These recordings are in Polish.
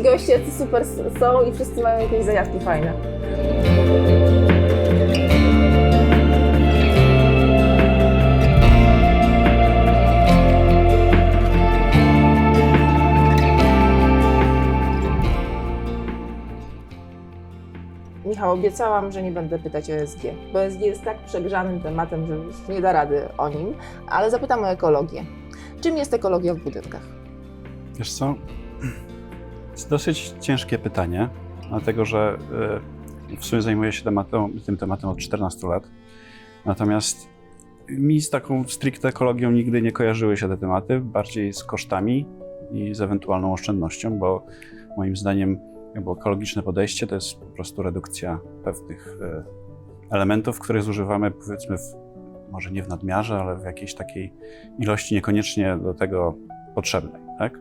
ci goście jacy super są i wszyscy mają jakieś zajawki fajne. Michał, obiecałam, że nie będę pytać o ESG, bo ESG jest tak przegrzanym tematem, że już nie da rady o nim, ale zapytam o ekologię. Czym jest ekologia w budynkach? Wiesz co? Jest dosyć ciężkie pytanie, dlatego że y, w sumie zajmuję się tematem, tym tematem od 14 lat. Natomiast mi z taką stricte ekologią nigdy nie kojarzyły się te tematy, bardziej z kosztami i z ewentualną oszczędnością, bo moim zdaniem jakby ekologiczne podejście to jest po prostu redukcja pewnych y, elementów, których zużywamy powiedzmy w, może nie w nadmiarze, ale w jakiejś takiej ilości niekoniecznie do tego potrzebnej, tak?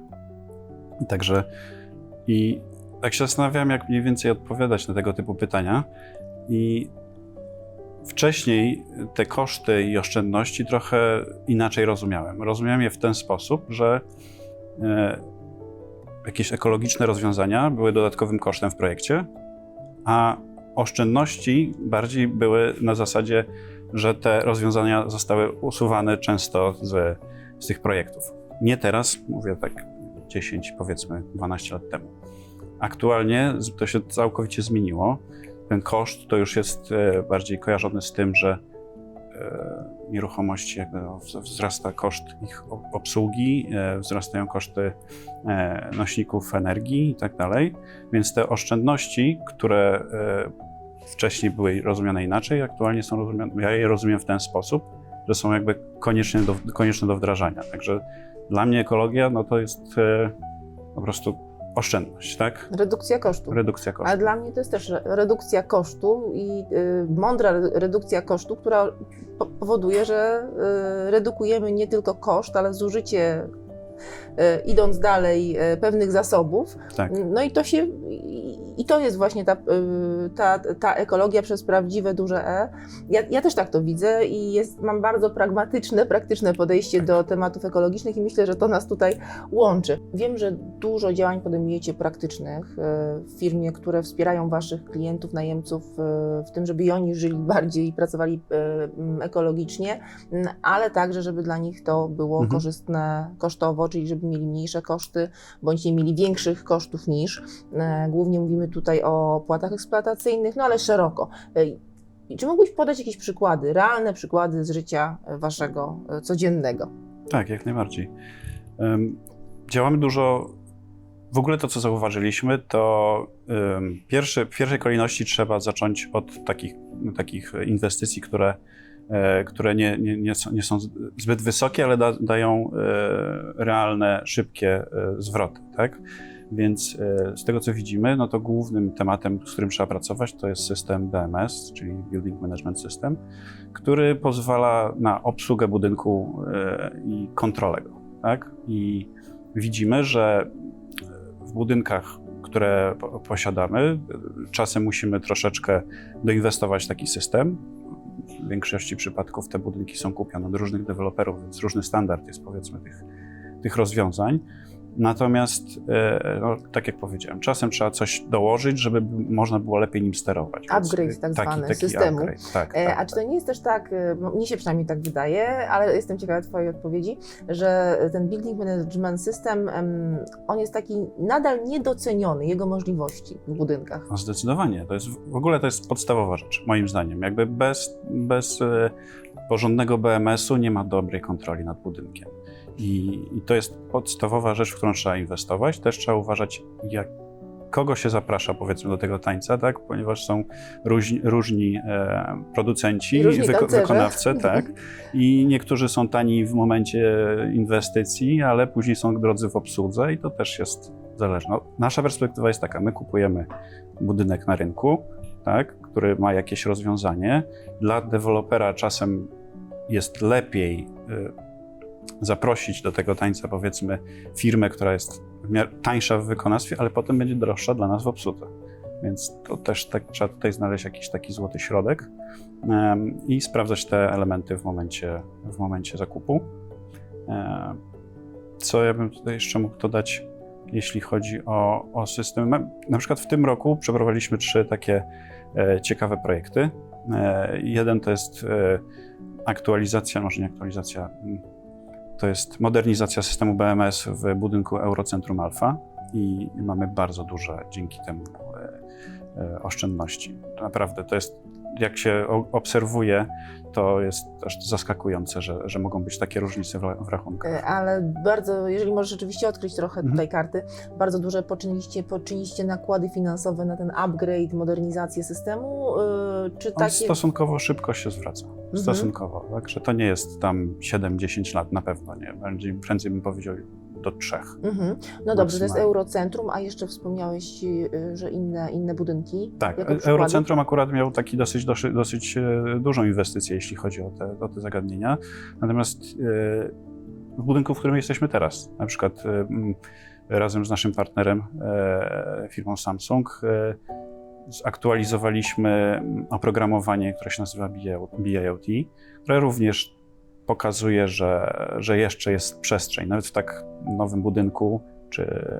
Także i tak się zastanawiam, jak mniej więcej odpowiadać na tego typu pytania. I wcześniej te koszty i oszczędności trochę inaczej rozumiałem. Rozumiałem je w ten sposób, że e, jakieś ekologiczne rozwiązania były dodatkowym kosztem w projekcie, a oszczędności bardziej były na zasadzie, że te rozwiązania zostały usuwane często z, z tych projektów. Nie teraz, mówię tak 10, powiedzmy 12 lat temu. Aktualnie to się całkowicie zmieniło. Ten koszt to już jest e, bardziej kojarzony z tym, że e, nieruchomości no, wz- wzrasta koszt ich obsługi, e, wzrastają koszty nośników energii i tak dalej. Więc te oszczędności, które wcześniej były rozumiane inaczej, aktualnie są rozumiane, ja je rozumiem w ten sposób, że są jakby koniecznie do, konieczne do wdrażania. Także dla mnie ekologia no to jest e, po prostu oszczędność, tak? Redukcja kosztów. Redukcja kosztów. Ale dla mnie to jest też re- redukcja kosztu i y, mądra re- redukcja kosztu, która po- powoduje, że y, redukujemy nie tylko koszt, ale zużycie, y, idąc dalej, pewnych zasobów. Tak. No i to się, i, to jest właśnie ta, y, ta, ta ekologia przez prawdziwe duże E. Ja, ja też tak to widzę i jest, mam bardzo pragmatyczne, praktyczne podejście Tak. do tematów ekologicznych i myślę, że to nas tutaj łączy. Wiem, że dużo działań podejmujecie praktycznych e, w firmie, które wspierają Waszych klientów, najemców e, w tym, żeby i oni żyli bardziej i pracowali ekologicznie, ale także, żeby dla nich to było Mhm. korzystne kosztowo, czyli żeby mieli mniejsze koszty, bądź nie mieli większych kosztów niż. Głównie mówimy tutaj o opłatach eksploatacyjnych, no ale szeroko. E, Czy mógłbyś podać jakieś przykłady, realne przykłady z życia e, Waszego e, codziennego? Tak, jak najbardziej. Działamy dużo. W ogóle to, co zauważyliśmy, to pierwszy, w pierwszej kolejności trzeba zacząć od takich, takich inwestycji, które, które nie, nie, nie, są, nie są zbyt wysokie, ale da, dają realne, szybkie zwroty. Tak? Więc e, z tego, co widzimy, no to głównym tematem, z którym trzeba pracować, to jest system BMS, czyli Building Management System, który pozwala na obsługę budynku e, i kontrolę go. Tak? I widzimy, że w budynkach, które po- posiadamy, e, czasem musimy troszeczkę doinwestować w taki system. W większości przypadków te budynki są kupione od różnych deweloperów, więc różny standard jest powiedzmy tych, tych rozwiązań. Natomiast, e, no, tak jak powiedziałem, czasem trzeba coś dołożyć, żeby można było lepiej nim sterować. Upgrade tak taki- zwany taki systemu. upgrade, Tak, E, tak, A czy tak. to nie jest też tak, e, no, mnie się przynajmniej tak wydaje, ale jestem ciekawa Twojej odpowiedzi, że ten Building Management System, em, on jest taki nadal niedoceniony, jego możliwości w budynkach. No zdecydowanie. To jest, w ogóle to jest podstawowa rzecz, moim zdaniem. Jakby bez, bez e, porządnego BMS-u nie ma dobrej kontroli nad budynkiem. I, I to jest podstawowa rzecz, w którą trzeba inwestować. Też trzeba uważać, jak, kogo się zaprasza, powiedzmy, do tego tańca, tak? ponieważ są różni, różni e, producenci, różni tancerze. wykonawcy, tak? I niektórzy są tani w momencie inwestycji, ale później są drodzy w obsłudze i to też jest zależne. No, nasza perspektywa jest taka, my kupujemy budynek na rynku, tak, który ma jakieś rozwiązanie. Dla dewelopera czasem jest lepiej y, zaprosić do tego tańca, powiedzmy, firmę, która jest tańsza w wykonawstwie, ale potem będzie droższa dla nas w obsłudze. Więc to też tak, trzeba tutaj znaleźć jakiś taki złoty środek em, i sprawdzać te elementy w momencie, w momencie zakupu. Em, co ja bym tutaj jeszcze mógł dodać? jeśli chodzi o, o system. Na, przykład w tym roku przeprowadziliśmy trzy takie e, ciekawe projekty. E, jeden to jest e, aktualizacja, może nie aktualizacja, to jest modernizacja systemu BMS w budynku Eurocentrum Alfa i mamy bardzo duże dzięki temu e, e, oszczędności. Naprawdę, to jest, jak się obserwuje, to jest aż zaskakujące, że, że mogą być takie różnice w, w rachunkach. E, Ale bardzo, jeżeli możesz rzeczywiście odkryć trochę Mhm. tutaj karty, bardzo duże poczyniliście, poczyniliście nakłady finansowe na ten upgrade, modernizację systemu, e, czy On takie... stosunkowo szybko się zwraca. Stosunkowo. Także to nie jest tam 7-10 lat na pewno nie. Prędzej bym powiedział do trzech. Mhm. No dobrze, to jest. Eurocentrum, a jeszcze wspomniałeś, e, że inne, inne budynki. Tak? Eurocentrum akurat miał taki dosyć, dosyć, dosyć e, dużą inwestycję, jeśli chodzi o te, o te zagadnienia. Natomiast e, w budynku, w którym jesteśmy teraz, na przykład e, razem z naszym partnerem, firmą Samsung, zaktualizowaliśmy oprogramowanie, które się nazywa BIOT, które również pokazuje, że, że jeszcze jest przestrzeń, nawet w tak nowym budynku, czy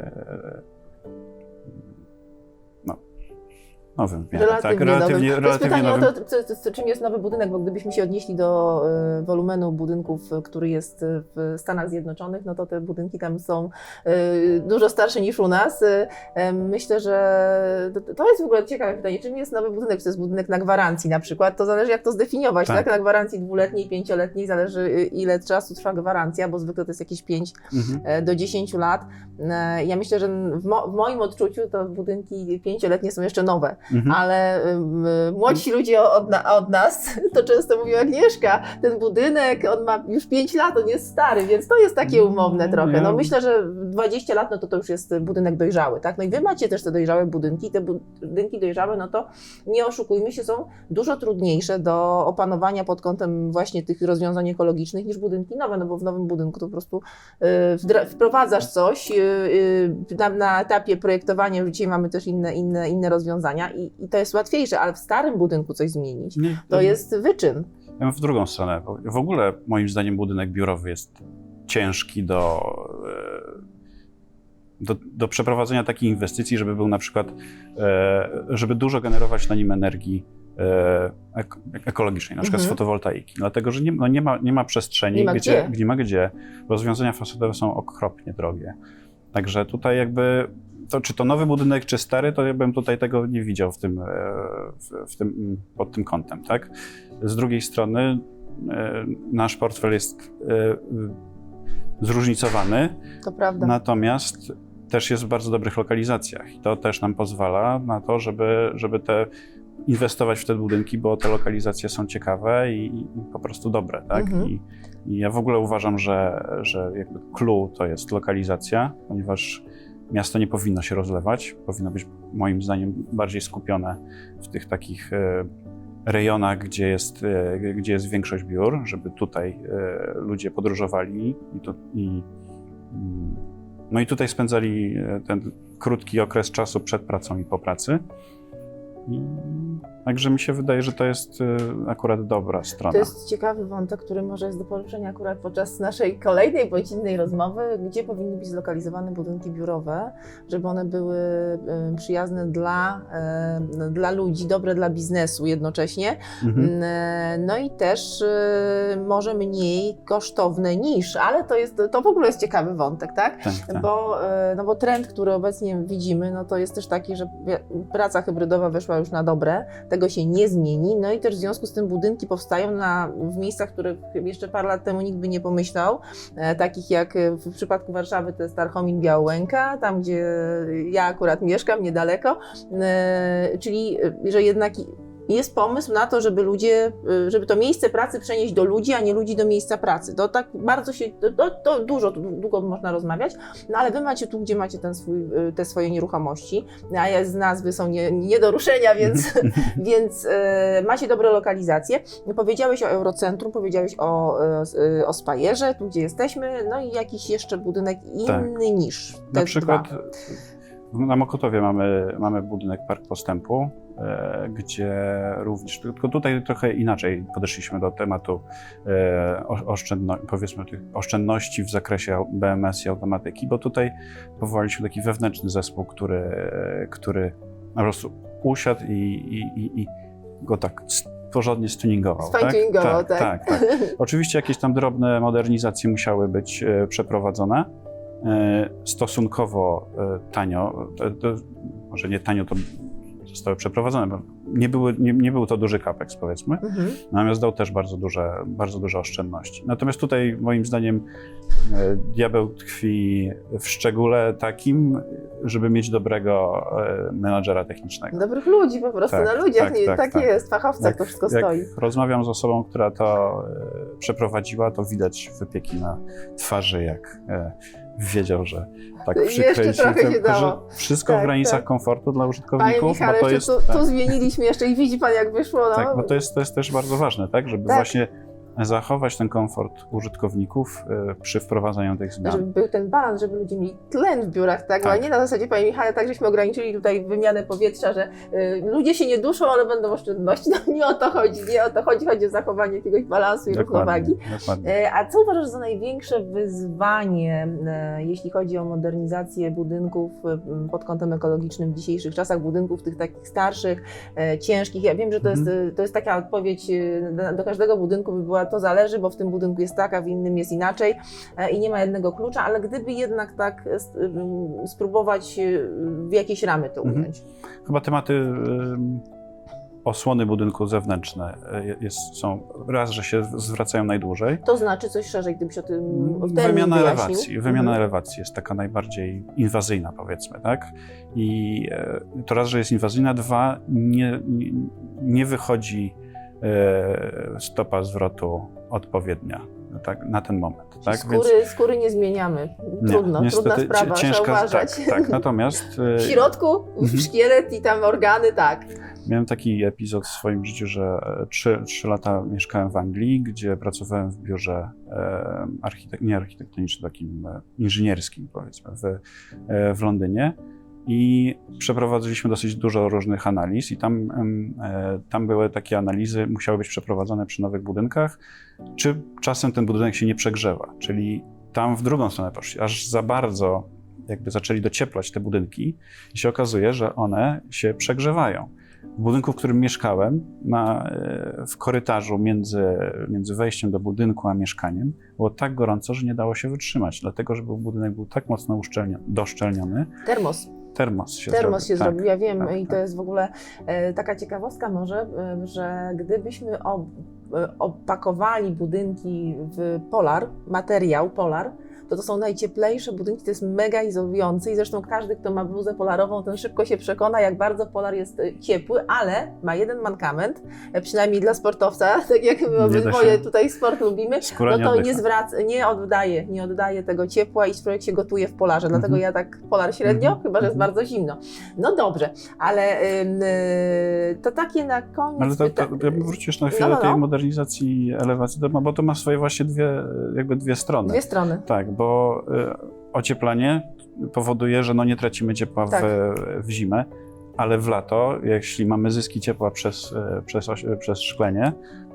w miarę, Relatywnie, tak, relatywnie, nowym. To jest relatywnie pytanie o to, co, czym jest nowy budynek, bo gdybyśmy się odnieśli do e, wolumenu budynków, który jest e, w Stanach Zjednoczonych, no to te budynki tam są e, dużo starsze niż u nas. E, e, myślę, że to, to jest w ogóle ciekawe pytanie, czym jest nowy budynek? Czy to jest budynek na gwarancji na przykład? To zależy jak to zdefiniować, tak? Tak. Na gwarancji dwuletniej, pięcioletniej, zależy e, ile czasu trwa gwarancja, bo zwykle to jest jakieś 5 Mhm. e, do 10 lat. E, Ja myślę, że w, mo w moim odczuciu to budynki pięcioletnie są jeszcze nowe, Mhm. ale y, młodsi ludzie od, na, od nas to często mówią Agnieszka, ten budynek, on ma już 5 lat, on jest stary, więc to jest takie umowne No, trochę. No myślę, że 20 lat, no to to już jest budynek dojrzały, tak? No i wy macie też te dojrzałe budynki, te budynki dojrzałe, no to nie oszukujmy się, są dużo trudniejsze do opanowania pod kątem właśnie tych rozwiązań ekologicznych niż budynki nowe, no bo w nowym budynku to po prostu y, wprowadzasz coś y, y, na, na etapie projektowania, już dzisiaj mamy też inne, inne, inne rozwiązania i, i to jest łatwiejsze, ale w starym budynku coś zmienić, Nie, to jest wyczyn. Ja bym w drugą stronę. W ogóle moim zdaniem budynek biurowy jest ciężki do, e, do, do przeprowadzenia takiej inwestycji, żeby był na przykład, e, żeby dużo generować na nim energii e, ek- ekologicznej, na przykład z Mhm. fotowoltaiki. Dlatego, że nie, no nie, ma, nie ma przestrzeni, Nie ma gdzie, gdzie. nie ma gdzie. Rozwiązania fasadowe są okropnie drogie. Także tutaj jakby to, czy to nowy budynek, czy stary, to ja bym tutaj tego nie widział w tym, e, w, w tym, pod tym kątem, tak? Z drugiej strony e, nasz portfel jest e, zróżnicowany, To prawda. natomiast też jest w bardzo dobrych lokalizacjach i to też nam pozwala na to, żeby, żeby te inwestować w te budynki, bo te lokalizacje są ciekawe i, i po prostu dobre, tak? Mhm. I, I ja w ogóle uważam, że, że jakby clue to jest lokalizacja, ponieważ miasto nie powinno się rozlewać, powinno być moim zdaniem bardziej skupione w tych takich e, rejonach, gdzie jest, e, gdzie jest większość biur, żeby tutaj e, ludzie podróżowali i, i mm, no i tutaj spędzali ten krótki okres czasu przed pracą i po pracy. Także mi się wydaje, że to jest e, akurat dobra strona. To jest ciekawy wątek, który może jest do poruszenia akurat podczas naszej kolejnej bądź innej rozmowy, gdzie powinny być zlokalizowane budynki biurowe, żeby one były e, przyjazne dla, e, dla ludzi, dobre dla biznesu jednocześnie, Mhm. E, No i też może mniej kosztowne niż, ale to jest, to w ogóle jest ciekawy wątek, tak? Tak, tak. Bo, no bo trend, który obecnie widzimy, no to jest też taki, że praca hybrydowa weszła już na dobre, tego się nie zmieni, no i też w związku z tym budynki powstają na, w miejscach, których jeszcze parę lat temu nikt by nie pomyślał, e, takich jak e, w przypadku Warszawy to jest Archomin Białęka, tam gdzie ja akurat mieszkam, niedaleko, e, czyli że jednak jest pomysł na to, żeby ludzie, y, żeby to miejsce pracy przenieść do ludzi, a nie ludzi do miejsca pracy. To tak bardzo się, to, to dużo, tu długo można rozmawiać, no ale wy macie tu, gdzie macie ten swój, y, te swoje nieruchomości, a ja z nazwy są nie, nie do ruszenia, więc, więc y, macie dobre lokalizacje. Powiedziałeś o Eurocentrum, powiedziałeś o, o Spajerze, tu gdzie jesteśmy, no i jakiś jeszcze budynek inny Tak. niż te Na przykład dwa. Na Mokotowie mamy, mamy budynek Park Postępu, e, gdzie również, tylko tutaj trochę inaczej podeszliśmy do tematu e, oszczędno, powiedzmy tych oszczędności w zakresie BMS i automatyki, bo tutaj powołaliśmy taki wewnętrzny zespół, który, który po prostu usiadł i, i, i, i go tak porządnie stuningował. Sfine-tuningował, tak? tak. tak, tak. Oczywiście jakieś tam drobne modernizacje musiały być e, przeprowadzone. E, Stosunkowo e, tanio, to, to, może nie tanio to zostały przeprowadzone, bo nie, były, nie, nie był to duży capex powiedzmy, Mhm. natomiast dał też bardzo duże, bardzo duże oszczędności. Natomiast tutaj moim zdaniem e, diabeł tkwi w szczególe takim, żeby mieć dobrego e, menadżera technicznego. Dobrych ludzi po prostu, Tak, na ludziach, tak, nie, tak, tak, tak. jest, fachowcach to wszystko jak stoi. rozmawiam z osobą, która to e, przeprowadziła, to widać wypieki na twarzy, jak e, wiedział, że tak Jeszcze przykręcił. trochę się dało. Wszystko Tak, w granicach tak. komfortu dla Panie użytkowników, Michale, bo to jest... tu, tak. tu zmieniliśmy jeszcze i widzi pan jak wyszło, no. Tak, bo to jest, to jest też bardzo ważne, tak? Żeby Tak. właśnie zachować ten komfort użytkowników e, przy wprowadzaniu tych zmian. Żeby był ten balans, żeby ludzie mieli tlen w biurach, tak? Tak. A nie na zasadzie, panie Michale, tak żeśmy ograniczyli tutaj wymianę powietrza, że y, ludzie się nie duszą, ale będą oszczędności. No nie o to chodzi, nie o to chodzi, chodzi o zachowanie jakiegoś balansu i równowagi. dokładnie. E, A co uważasz za największe wyzwanie, e, jeśli chodzi o modernizację budynków e, pod kątem ekologicznym w dzisiejszych czasach, budynków tych takich starszych, e, ciężkich? Ja wiem, że to, Mhm. jest, e, to jest taka odpowiedź e, do każdego budynku by była to zależy, bo w tym budynku jest tak, a w innym jest inaczej e, i nie ma jednego klucza, ale gdyby jednak tak e, m, spróbować e, w jakieś ramy to Mhm. ująć. Chyba tematy osłony budynku zewnętrzne jest, są raz, że się zwracają najdłużej. To znaczy coś szerzej, gdybyś o tym Wymiana wyjaśnił. elewacji. Wymiana Mhm. elewacji jest taka najbardziej inwazyjna, powiedzmy, tak? I e, to raz, że jest inwazyjna, dwa, nie, nie, wychodzi e, stopa zwrotu odpowiednia tak, na ten moment. Tak? Skóry, skóry nie zmieniamy. nie, Trudno, niestety trudna sprawa, ciężka, trzeba uważać. Tak, tak, natomiast e, W środku Mhm. szkielet i tam organy, tak. Miałem taki epizod w swoim życiu, że e, trzy, trzy lata mieszkałem w Anglii, gdzie pracowałem w biurze e, architek- nie architektonicznym, takim e, inżynierskim, powiedzmy, w, e, w Londynie. I przeprowadziliśmy dosyć dużo różnych analiz, i tam, e, tam były takie analizy, musiały być przeprowadzone przy nowych budynkach, czy czasem ten budynek się nie przegrzewa. Czyli tam w drugą stronę poszli, aż za bardzo jakby zaczęli docieplać te budynki i się okazuje, że one się przegrzewają. W budynku, w którym mieszkałem, na, e, w korytarzu między, między wejściem do budynku a mieszkaniem, było tak gorąco, że nie dało się wytrzymać, dlatego że budynek był tak mocno doszczelniony, Termos. Termos się Termos się zrobił. Tak. zrobił, ja wiem tak, i to tak. jest w ogóle e, taka ciekawostka może, e, że gdybyśmy e, opakowali budynki w polar, materiał polar, to to są najcieplejsze budynki, to jest mega izolujący i zresztą każdy, kto ma bluzę polarową, ten szybko się przekona, jak bardzo polar jest e, ciepły, ale ma jeden mankament, e, przynajmniej dla sportowca, tak jak my obydwoje tutaj sport lubimy, Skóra no to nie oddycha. zwraca, nie oddaje, nie oddaje tego ciepła i człowiek się gotuje w polarze, dlatego Mhm. ja tak polar średnio, Mhm, chyba że jest mhm. bardzo zimno. No dobrze, ale ym, y, to takie na koniec Ale to, to, ja bym wrócił jeszcze na chwilę No, no, do tej no. modernizacji elewacji, no bo to ma swoje właśnie dwie, jakby dwie strony. Dwie strony. Tak, bo y, ocieplanie powoduje, że no nie tracimy ciepła Tak. w, w zimę, ale w lato, jeśli mamy zyski ciepła przez, y, przez, przez szklenie,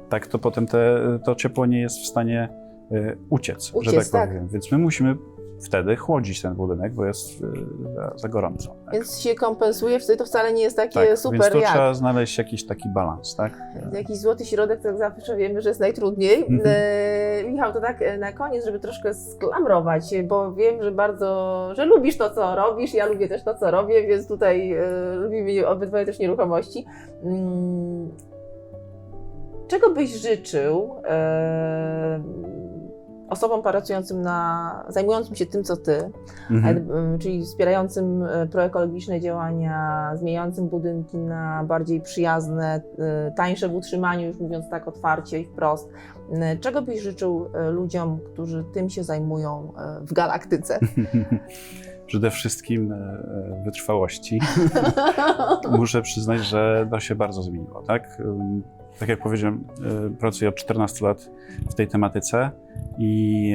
tak to potem te, to ciepło nie jest w stanie y, uciec, że Uciec, tak tak. powiem. Więc my musimy wtedy chłodzić ten budynek, bo jest y, za, za gorąco. Tak, Więc się kompensuje, wtedy to wcale nie jest takie tak super więc tu jak. trzeba znaleźć jakiś taki balans, tak? Jakiś złoty środek, tak zawsze wiemy, że jest najtrudniej. Mhm. E, Michał, to tak e, na koniec, żeby troszkę sklamrować, bo wiem, że bardzo, że lubisz to, co robisz, ja lubię też to, co robię, więc tutaj e, lubimy obydwoje też nieruchomości. Mm, czego byś życzył e, osobom pracującym na, zajmującym się tym, co ty, Mhm. e, czyli wspierającym e, proekologiczne działania, zmieniającym budynki na bardziej przyjazne, e, tańsze w utrzymaniu, już mówiąc tak otwarcie i wprost. Czego byś życzył ludziom, którzy tym się zajmują w galaktyce? Przede wszystkim wytrwałości. Muszę przyznać, że to się bardzo zmieniło, tak? Tak jak powiedziałem, y, pracuję od 14 lat w tej tematyce i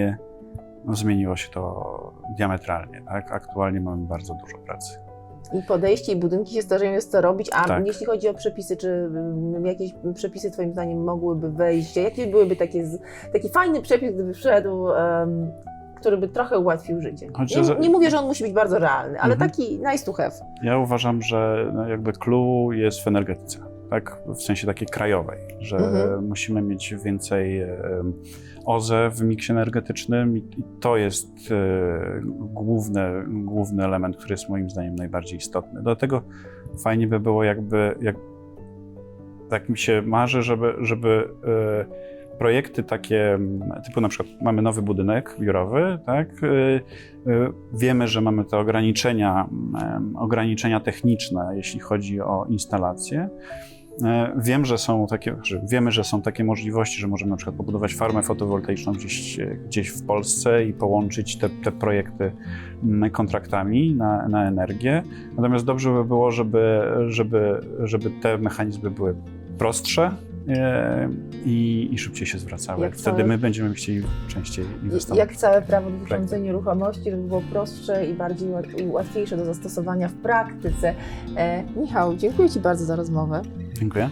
no, zmieniło się to diametralnie, tak? Aktualnie mamy bardzo dużo pracy. I podejście i budynki się starzeją, jest co robić, a Tak. jeśli chodzi o przepisy, czy mm, jakieś przepisy Twoim zdaniem mogłyby wejść? Jakie byłyby takie, taki fajny przepis, gdyby wszedł, em, który by trochę ułatwił życie? Nie, nie mówię, że on musi być bardzo realny, ale Mhm. taki nice to have. Ja uważam, że no, jakby clue jest w energetyce, tak? W sensie takiej krajowej, że Mhm. musimy mieć więcej OZE w miksie energetycznym i, to jest e, główny, główny element, który jest moim zdaniem najbardziej istotny. Dlatego fajnie by było jakby, jak, tak mi się marzy, żeby, żeby e, projekty takie, typu na przykład mamy nowy budynek biurowy, tak? E, Wiemy, że mamy te ograniczenia, ograniczenia techniczne, jeśli chodzi o instalacje. E, Wiem, że są takie, że wiemy, że są takie możliwości, że możemy na przykład pobudować farmę fotowoltaiczną gdzieś, e, gdzieś w Polsce i połączyć te, te projekty mm, kontraktami na, na energię. Natomiast dobrze by było, żeby, żeby, żeby te mechanizmy były prostsze i, i szybciej się zwracały. Jak Wtedy całe- my będziemy chcieli częściej inwestować. Jak całe prawo dotyczące nieruchomości, żeby było prostsze i bardziej łatwiejsze do zastosowania w praktyce. E, Michał, dziękuję Ci bardzo za rozmowę. Dziękuję.